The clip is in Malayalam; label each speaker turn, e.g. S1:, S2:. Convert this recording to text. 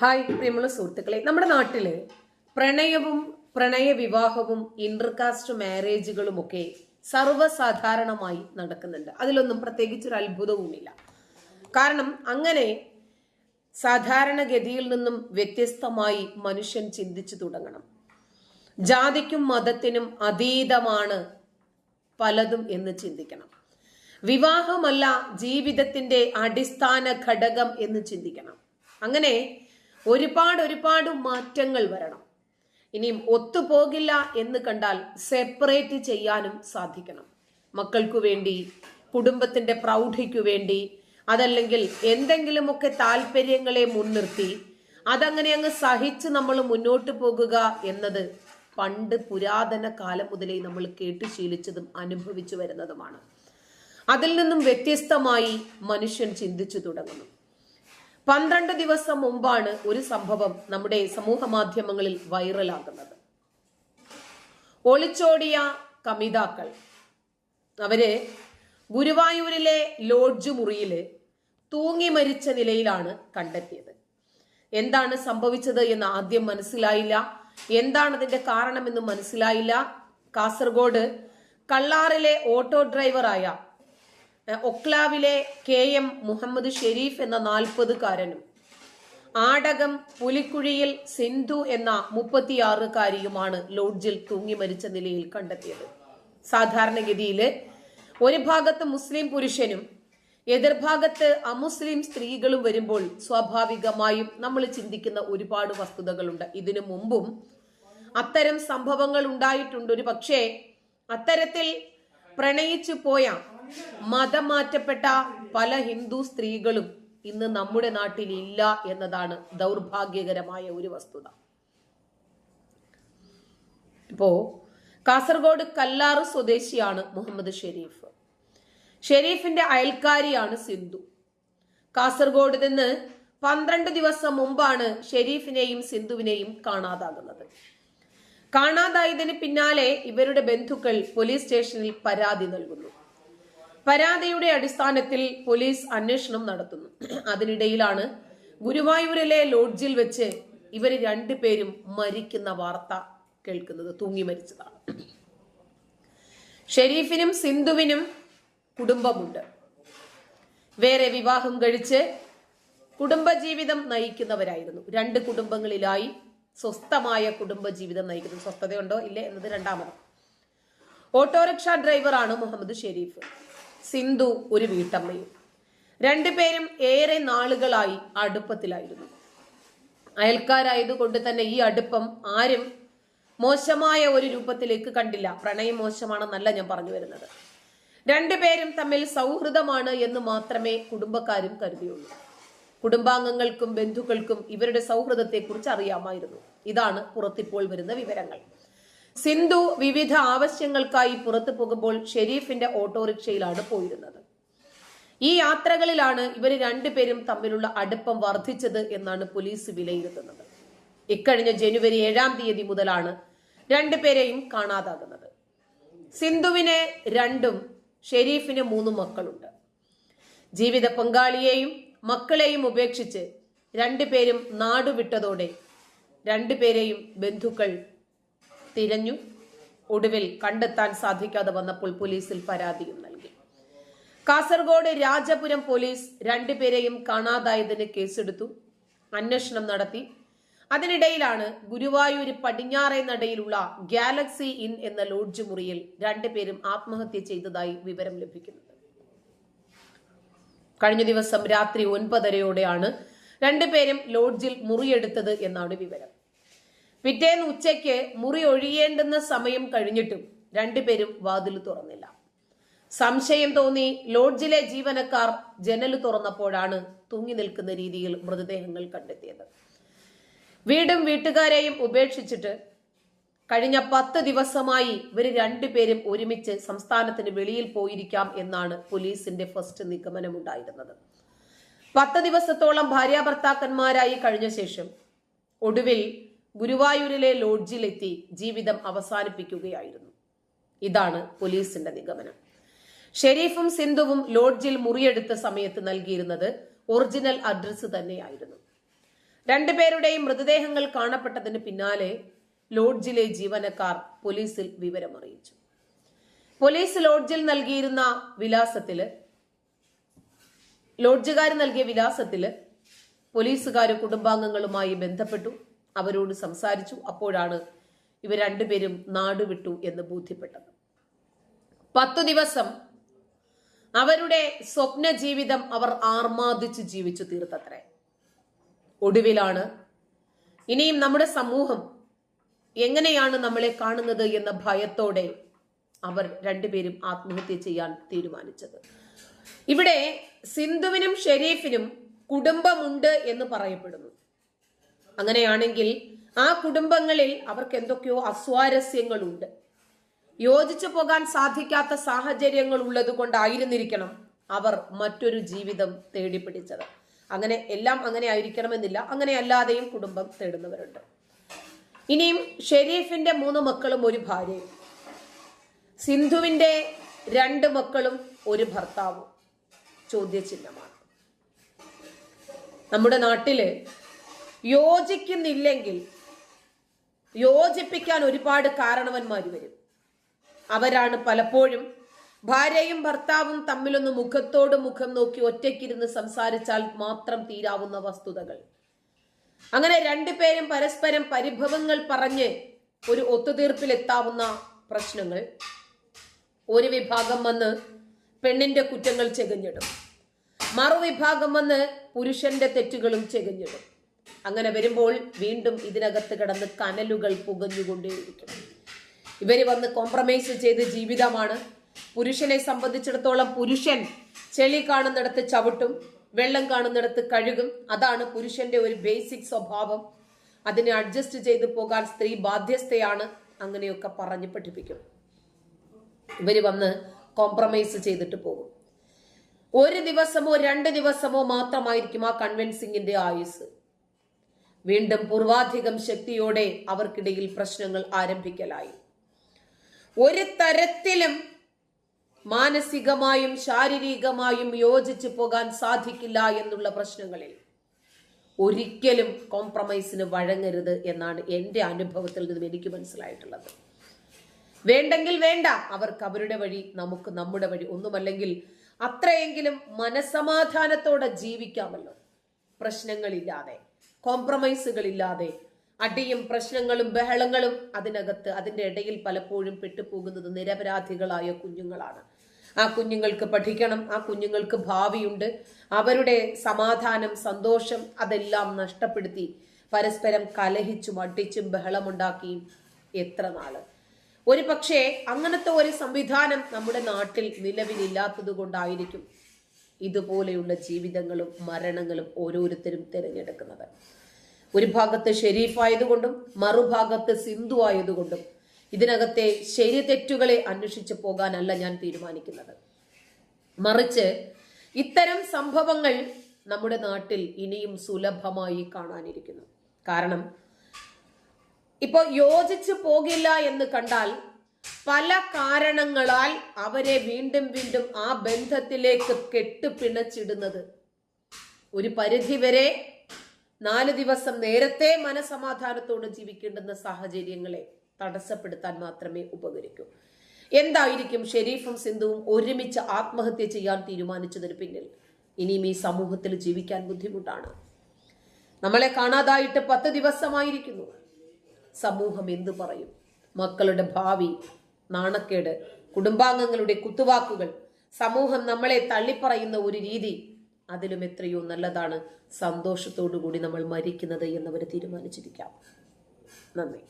S1: ഹായ് പ്രിയമുള്ള സുഹൃത്തുക്കളെ. നമ്മുടെ നാട്ടിൽ പ്രണയവും പ്രണയ വിവാഹവും ഇന്റർകാസ്റ്റ് മാരേജുകളും ഒക്കെ സർവസാധാരണമായി നടക്കുന്നുണ്ട്. അതിലൊന്നും പ്രത്യേകിച്ചൊരു അത്ഭുതവുമില്ല. കാരണം അങ്ങനെ സാധാരണഗതിയിൽ നിന്നും വ്യത്യസ്തമായി മനുഷ്യൻ ചിന്തിച്ചു തുടങ്ങണം. ജാതിക്കും മതത്തിനും അതീതമാണ് പലതും എന്ന് ചിന്തിക്കണം. വിവാഹമല്ല ജീവിതത്തിന്റെ അടിസ്ഥാന ഘടകം എന്ന് ചിന്തിക്കണം. അങ്ങനെ ഒരുപാട് ഒരുപാട് മാറ്റങ്ങൾ വരണം. ഇനിയും ഒത്തുപോകില്ല എന്ന് കണ്ടാൽ സെപ്പറേറ്റ് ചെയ്യാനും സാധിക്കണം. മക്കൾക്കു വേണ്ടി കുടുംബത്തിന്റെ പ്രൗഢിക്കു വേണ്ടി അതല്ലെങ്കിൽ എന്തെങ്കിലുമൊക്കെ താല്പര്യങ്ങളെ മുൻനിർത്തി അതങ്ങനെ അങ്ങ് സഹിച്ച് നമ്മൾ മുന്നോട്ട് പോകുക എന്നത് പണ്ട് പുരാതന കാലം മുതലേ നമ്മൾ കേട്ട് ശീലിച്ചതും അനുഭവിച്ചു വരുന്നതുമാണ്. അതിൽ നിന്നും വ്യത്യസ്തമായി മനുഷ്യൻ ചിന്തിച്ചു തുടങ്ങുന്നു. പന്ത്രണ്ട് ദിവസം മുമ്പാണ് ഒരു സംഭവം നമ്മുടെ സമൂഹ മാധ്യമങ്ങളിൽ വൈറലാകുന്നത്. ഒളിച്ചോടിയ കമിതാക്കൾ. അവർ ഗുരുവായൂരിലെ ലോഡ്ജ് മുറിയിൽ തൂങ്ങി മരിച്ച നിലയിലാണ് കണ്ടെത്തിയത്. എന്താണ് സംഭവിച്ചത് എന്ന് ആദ്യം മനസ്സിലായില്ല. എന്താണ് അതിന്റെ കാരണമെന്ന് മനസ്സിലായില്ല. കാസർഗോഡ് കള്ളാറിലെ ഓട്ടോ ഡ്രൈവറായ ഒക്ലാവിലെ കെ എം മുഹമ്മദ് ഷെരീഫ് എന്ന നാൽപ്പതുകാരനും ആടകം പുലിക്കുഴിയിൽ സിന്ധു എന്ന മുപ്പത്തിയാറുകാരിയുമാണ് ലോഡ്ജിൽ തൂങ്ങി മരിച്ച നിലയിൽ കണ്ടെത്തിയത്. സാധാരണഗതിയിൽ ഒരു ഭാഗത്ത് മുസ്ലിം പുരുഷനും എതിർഭാഗത്ത് അമുസ്ലിം സ്ത്രീകളും വരുമ്പോൾ സ്വാഭാവികമായും നമ്മൾ ചിന്തിക്കുന്ന ഒരുപാട് വസ്തുതകളുണ്ട്. ഇതിനു മുമ്പും അത്തരം സംഭവങ്ങൾ ഉണ്ടായിട്ടുണ്ട്. ഒരു പക്ഷേ അത്തരത്തിൽ പ്രണയിച്ചു പോയ മതം മാറ്റപ്പെട്ട പല ഹിന്ദു സ്ത്രീകളും ഇന്ന് നമ്മുടെ നാട്ടിൽ ഇല്ല എന്നതാണ് ദൗർഭാഗ്യകരമായ ഒരു വസ്തുത. ഇപ്പോ കാസർഗോഡ് കല്ലാറ് സ്വദേശിയാണ് മുഹമ്മദ് ഷെരീഫ്. ഷെരീഫിന്റെ അയൽക്കാരിയാണ് സിന്ധു. കാസർഗോഡ് നിന്ന് പന്ത്രണ്ട് ദിവസം മുമ്പാണ് ഷെരീഫിനെയും സിന്ധുവിനെയും കാണാതാകുന്നത്. കാണാതായതിന് പിന്നാലെ ഇവരുടെ ബന്ധുക്കൾ പോലീസ് സ്റ്റേഷനിൽ പരാതി നൽകുന്നു. പരാതിയുടെ അടിസ്ഥാനത്തിൽ പോലീസ് അന്വേഷണം നടത്തുന്നു. അതിനിടയിലാണ് ഗുരുവായൂരിലെ ലോഡ്ജിൽ വെച്ച് ഇവർ രണ്ടുപേരും മരിക്കുന്ന വാർത്ത കേൾക്കുന്നത്. തൂങ്ങി മരിച്ചതാണ്. ഷെരീഫിനും സിന്ധുവിനും കുടുംബമുണ്ട്. വേറെ വിവാഹം കഴിച്ച് കുടുംബജീവിതം നയിക്കുന്നവരായിരുന്നു. രണ്ട് കുടുംബങ്ങളിലായി സ്വസ്ഥമായ കുടുംബജീവിതം നയിക്കുന്നു. സ്വസ്ഥതയുണ്ടോ? ഇല്ലേ? എന്നത് രണ്ടാമത്. ഓട്ടോറിക്ഷ ഡ്രൈവറാണ് മുഹമ്മദ് ഷെരീഫ്. സിന്ധു ഒരു വീട്ടമ്മയും. രണ്ടുപേരും ഏറെ നാളുകളായി അടുപ്പത്തിലായിരുന്നു. അയൽക്കാരായതുകൊണ്ട് തന്നെ ഈ അടുപ്പം ആരും മോശമായ ഒരു രൂപത്തിലേക്ക് കണ്ടില്ല. പ്രണയം മോശമാണെന്നല്ല ഞാൻ പറഞ്ഞു വരുന്നത്. രണ്ടുപേരും തമ്മിൽ സൗഹൃദമാണ് എന്ന് മാത്രമേ കുടുംബക്കാരും കരുതിയുള്ളൂ. കുടുംബാംഗങ്ങൾക്കും ബന്ധുക്കൾക്കും ഇവരുടെ സൗഹൃദത്തെക്കുറിച്ച് അറിയാമായിരുന്നു. ഇതാണ് പുറത്തിപ്പോൾ വരുന്ന വിവരങ്ങൾ. സിന്ധു വിവിധ ആവശ്യങ്ങൾക്കായി പുറത്തു പോകുമ്പോൾ ഷെരീഫിന്റെ ഓട്ടോറിക്ഷയിലാണ് പോയിരുന്നത്. ഈ യാത്രകളിലാണ് ഇവർ രണ്ടുപേരും തമ്മിലുള്ള അടുപ്പം വർദ്ധിച്ചത് എന്നാണ് പോലീസ് വിലയിരുത്തുന്നത്. ഇക്കഴിഞ്ഞ ജനുവരി ഏഴാം തീയതി മുതലാണ് രണ്ടുപേരെയും കാണാതാകുന്നത്. സിന്ധുവിന് രണ്ടും ഷെരീഫിന് മൂന്ന് മക്കളുണ്ട്. ജീവിത പങ്കാളിയെയും മക്കളെയും ഉപേക്ഷിച്ച് രണ്ടുപേരും നാടുവിട്ടതോടെ രണ്ടുപേരെയും ബന്ധുക്കൾ തിരഞ്ഞു. ഒടുവിൽ കണ്ടെത്താൻ സാധിക്കാതെ വന്നപ്പോൾ പോലീസിൽ പരാതിയും നൽകി. കാസർഗോഡ് രാജപുരം പോലീസ് രണ്ടുപേരെയും കാണാതായതിന് കേസെടുത്തു. അന്വേഷണം നടത്തി. അതിനിടയിലാണ് ഗുരുവായൂർ പടിഞ്ഞാറേ നടയിലുള്ള ഗാലക്സി ഇൻ എന്ന ലോഡ്ജ് മുറിയിൽ രണ്ടുപേരും ആത്മഹത്യ ചെയ്തതായി വിവരം ലഭിക്കുന്നത് കഴിഞ്ഞ ദിവസം രാത്രി ഒൻപതരയോടെയാണ് രണ്ടുപേരും ലോഡ്ജിൽ മുറിയെടുത്തത് എന്നാണ് വിവരം. പിറ്റേന്ന് ഉച്ചയ്ക്ക് മുറി ഒഴിയേണ്ടുന്ന സമയം കഴിഞ്ഞിട്ടും രണ്ടുപേരും വാതിൽ തുറന്നില്ല. സംശയം തോന്നി ലോഡ്ജിലെ ജീവനക്കാർ ജനൽ തുറന്നപ്പോഴാണ് തൂങ്ങി നിൽക്കുന്ന രീതിയിൽ മൃതദേഹങ്ങൾ കണ്ടെത്തിയത്. വീടും വീട്ടുകാരെയും ഉപേക്ഷിച്ചിട്ട് കഴിഞ്ഞ പത്ത് ദിവസമായി ഇവർ രണ്ടുപേരും ഒരുമിച്ച് സംസ്ഥാനത്തിന് വെളിയിൽ പോയിരിക്കാം എന്നാണ് പോലീസിന്റെ ഫസ്റ്റ് നിഗമനമുണ്ടായിരുന്നത്. പത്ത് ദിവസത്തോളം ഭാര്യാഭർത്താക്കന്മാരായി കഴിഞ്ഞ ശേഷം ഒടുവിൽ ഗുരുവായൂരിലെ ലോഡ്ജിലെത്തി ജീവിതം അവസാനിപ്പിക്കുകയായിരുന്നു. ഇതാണ് പോലീസിന്റെ നിഗമനം. ഷെരീഫും സിന്ധുവും ലോഡ്ജിൽ മുറിയെടുത്ത സമയത്ത് നൽകിയിരുന്നത് ഒറിജിനൽ അഡ്രസ്സ് തന്നെയായിരുന്നു. രണ്ടുപേരുടെയും മൃതദേഹങ്ങൾ കാണപ്പെട്ടതിന് പിന്നാലെ ലോഡ്ജിലെ ജീവനക്കാർ പോലീസിൽ വിവരമറിയിച്ചു. പോലീസ് ലോഡ്ജിൽ നൽകിയിരുന്ന വിലാസത്തിൽ ലോഡ്ജുകാർ നൽകിയ വിലാസത്തിൽ പോലീസുകാരും കുടുംബാംഗങ്ങളുമായി ബന്ധപ്പെട്ടു. അവരോട് സംസാരിച്ചു. അപ്പോഴാണ് ഇവർ രണ്ടുപേരും നാടുവിട്ടു എന്ന് ബോധ്യപ്പെട്ടത്. പത്തു ദിവസം അവരുടെ സ്വപ്ന ജീവിതം അവർ ആർമാദിച്ച് ജീവിച്ചു തീർത്തത്രേ. ഒടുവിലാണ് ഇനിയും നമ്മുടെ സമൂഹം എങ്ങനെയാണ് നമ്മളെ കാണുന്നത് എന്ന ഭയത്തോടെ അവർ രണ്ടുപേരും ആത്മഹത്യ ചെയ്യാൻ തീരുമാനിച്ചത്. ഇവിടെ സിന്ധുവിനും ഷെരീഫിനും കുടുംബമുണ്ട് എന്ന് പറയപ്പെടുന്നു. അങ്ങനെയാണെങ്കിൽ ആ കുടുംബങ്ങളിൽ അവർക്ക് എന്തൊക്കെയോ അസ്വാരസ്യങ്ങളുണ്ട്. യോജിച്ചു പോകാൻ സാധിക്കാത്ത സാഹചര്യങ്ങൾ ഉള്ളത് കൊണ്ടായിരുന്നിരിക്കണം അവർ മറ്റൊരു ജീവിതം തേടിപ്പിടിച്ചത്. അങ്ങനെ എല്ലാം അങ്ങനെ ആയിരിക്കണമെന്നില്ല. അങ്ങനെ അല്ലാതെയും കുടുംബം തേടുന്നവരുണ്ട്. ഇനിയും ഷെരീഫിന്റെ മൂന്ന് മക്കളും ഒരു ഭാര്യയും. സിന്ധുവിന്റെ രണ്ട് മക്കളും ഒരു ഭർത്താവും. ചോദ്യചിഹ്നമാണ്. നമ്മുടെ നാട്ടിൽ യോജിക്കുന്നില്ലെങ്കിൽ യോജിപ്പിക്കാൻ ഒരുപാട് കാരണവന്മാർ വരും. അവരാണ് പലപ്പോഴും ഭാര്യയും ഭർത്താവും തമ്മിലൊന്ന് മുഖത്തോട് മുഖം നോക്കി ഒറ്റയ്ക്കിരുന്ന് സംസാരിച്ചാൽ മാത്രം തീരാവുന്ന വസ്തുതകൾ. അങ്ങനെ രണ്ടുപേരും പരസ്പരം പരിഭവങ്ങൾ പറഞ്ഞ് ഒരു ഒത്തുതീർപ്പിലെത്താവുന്ന പ്രശ്നങ്ങൾ. ഒരു വിഭാഗം വന്ന് പെണ്ണിന്റെ കുറ്റങ്ങൾ ചെകഞ്ഞിടും. മറുവിഭാഗം വന്ന് പുരുഷന്റെ തെറ്റുകളും ചെകഞ്ഞിടും. അങ്ങനെ വരുമ്പോൾ വീണ്ടും ഇതിനകത്ത് കിടന്ന് കനലുകൾ പുകഞ്ഞുകൊണ്ടേയിരിക്കും. ഇവർ വന്ന് കോംപ്രമൈസ് ചെയ്ത് ജീവിതമാണ്. പുരുഷനെ സംബന്ധിച്ചിടത്തോളം പുരുഷൻ ചെളി കാണുന്നിടത്ത് ചവിട്ടും വെള്ളം കാണുന്നിടത്ത് കഴുകും. അതാണ് പുരുഷന്റെ ഒരു ബേസിക് സ്വഭാവം. അതിനെ അഡ്ജസ്റ്റ് ചെയ്ത് പോകാൻ സ്ത്രീ ബാധ്യസ്ഥയാണ്. അങ്ങനെയൊക്കെ പറഞ്ഞ് പഠിപ്പിക്കും. ഇവർ വന്ന് കോംപ്രമൈസ് ചെയ്തിട്ട് പോകും. ഒരു ദിവസമോ രണ്ട് ദിവസമോ മാത്രമായിരിക്കും ആ കൺവിൻസിങ്ങിന്റെ ആയുസ് വീണ്ടും പൂർവാധികം ശക്തിയോടെ അവർക്കിടയിൽ പ്രശ്നങ്ങൾ ആരംഭിക്കലായി. ഒരു തരത്തിലും മാനസികമായും ശാരീരികമായും യോജിച്ചു പോകാൻ സാധിക്കില്ല എന്നുള്ള പ്രശ്നങ്ങളിൽ ഒരിക്കലും കോംപ്രമൈസിന് വഴങ്ങരുത് എന്നാണ് എന്റെ അനുഭവത്തിൽ നിന്നും എനിക്ക് മനസ്സിലായിട്ടുള്ളത്. വേണ്ടെങ്കിൽ വേണ്ട അവർക്ക് അവരുടെ വഴി നമുക്ക് നമ്മുടെ വഴി ഒന്നുമല്ലെങ്കിൽ അത്രയെങ്കിലും മനസമാധാനത്തോടെ ജീവിക്കാമല്ലോ. പ്രശ്നങ്ങളില്ലാതെ. കോംപ്രമൈസുകളില്ലാതെ അടിയും പ്രശ്നങ്ങളും ബഹളങ്ങളും അതിനകത്ത് അതിന്റെ ഇടയിൽ പലപ്പോഴും പെട്ടുപോകുന്നത് നിരപരാധികളായ കുഞ്ഞുങ്ങളാണ്. ആ കുഞ്ഞുങ്ങൾക്ക് പഠിക്കണം ആ കുഞ്ഞുങ്ങൾക്ക് ഭാവിയുണ്ട്. അവരുടെ സമാധാനം സന്തോഷം അതെല്ലാം നഷ്ടപ്പെടുത്തി പരസ്പരം കലഹിച്ചും അടിച്ചും ബഹളമുണ്ടാക്കിയും എത്ര നാൾ. ഒരു പക്ഷേ അങ്ങനത്തെ ഒരു സംവിധാനം നമ്മുടെ നാട്ടിൽ നിലവിലില്ലാത്തത് കൊണ്ടായിരിക്കും ഇതുപോലെയുള്ള ജീവിതങ്ങളും മരണങ്ങളും ഓരോരുത്തരും തിരഞ്ഞെടുക്കുന്നത്. ഒരു ഭാഗത്ത് ഷെരീഫായതുകൊണ്ടും മറുഭാഗത്ത് സിന്ധു ആയതുകൊണ്ടും ഇതിനകത്തെ ശരി തെറ്റുകളെ അന്വേഷിച്ചു പോകാനല്ല ഞാൻ തീരുമാനിക്കുന്നത്. മറിച്ച് ഇത്തരം സംഭവങ്ങൾ നമ്മുടെ നാട്ടിൽ ഇനിയും സുലഭമായി കാണാനിരിക്കുന്നു. കാരണം ഇപ്പോൾ യോജിച്ചു പോകില്ല എന്ന് കണ്ടാൽ പല കാരണങ്ങളാൽ അവരെ വീണ്ടും വീണ്ടും ആ ബന്ധത്തിലേക്ക് കെട്ടുപിണച്ചിടുന്നത്. ഒരു പരിധിവരെ നാല് ദിവസം നേരത്തെ മനസമാധാനത്തോട് ജീവിക്കേണ്ടുന്ന സാഹചര്യങ്ങളെ തടസ്സപ്പെടുത്താൻ മാത്രമേ ഉപകരിക്കൂ. എന്തായിരിക്കും ഷെരീഫും സിന്ധുവും ഒരുമിച്ച് ആത്മഹത്യ ചെയ്യാൻ തീരുമാനിച്ചതിന് പിന്നിൽ? ഇനിയും ഈ സമൂഹത്തിൽ ജീവിക്കാൻ ബുദ്ധിമുട്ടാണ്. നമ്മളെ കാണാതായിട്ട് പത്ത് ദിവസമായിരിക്കുന്നു. സമൂഹം എന്തു പറയും? മക്കളുടെ ഭാവി നാണക്കേട് കുടുംബാംഗങ്ങളുടെ കുത്തുവാക്കുകൾ സമൂഹം നമ്മളെ തള്ളിപ്പറയുന്ന ഒരു രീതി അതിലും എത്രയോ നല്ലതാണ് സന്തോഷത്തോടു കൂടി നമ്മൾ മരിക്കുന്നത് എന്നവർ തീരുമാനിച്ചിരിക്കാം. നന്ദി.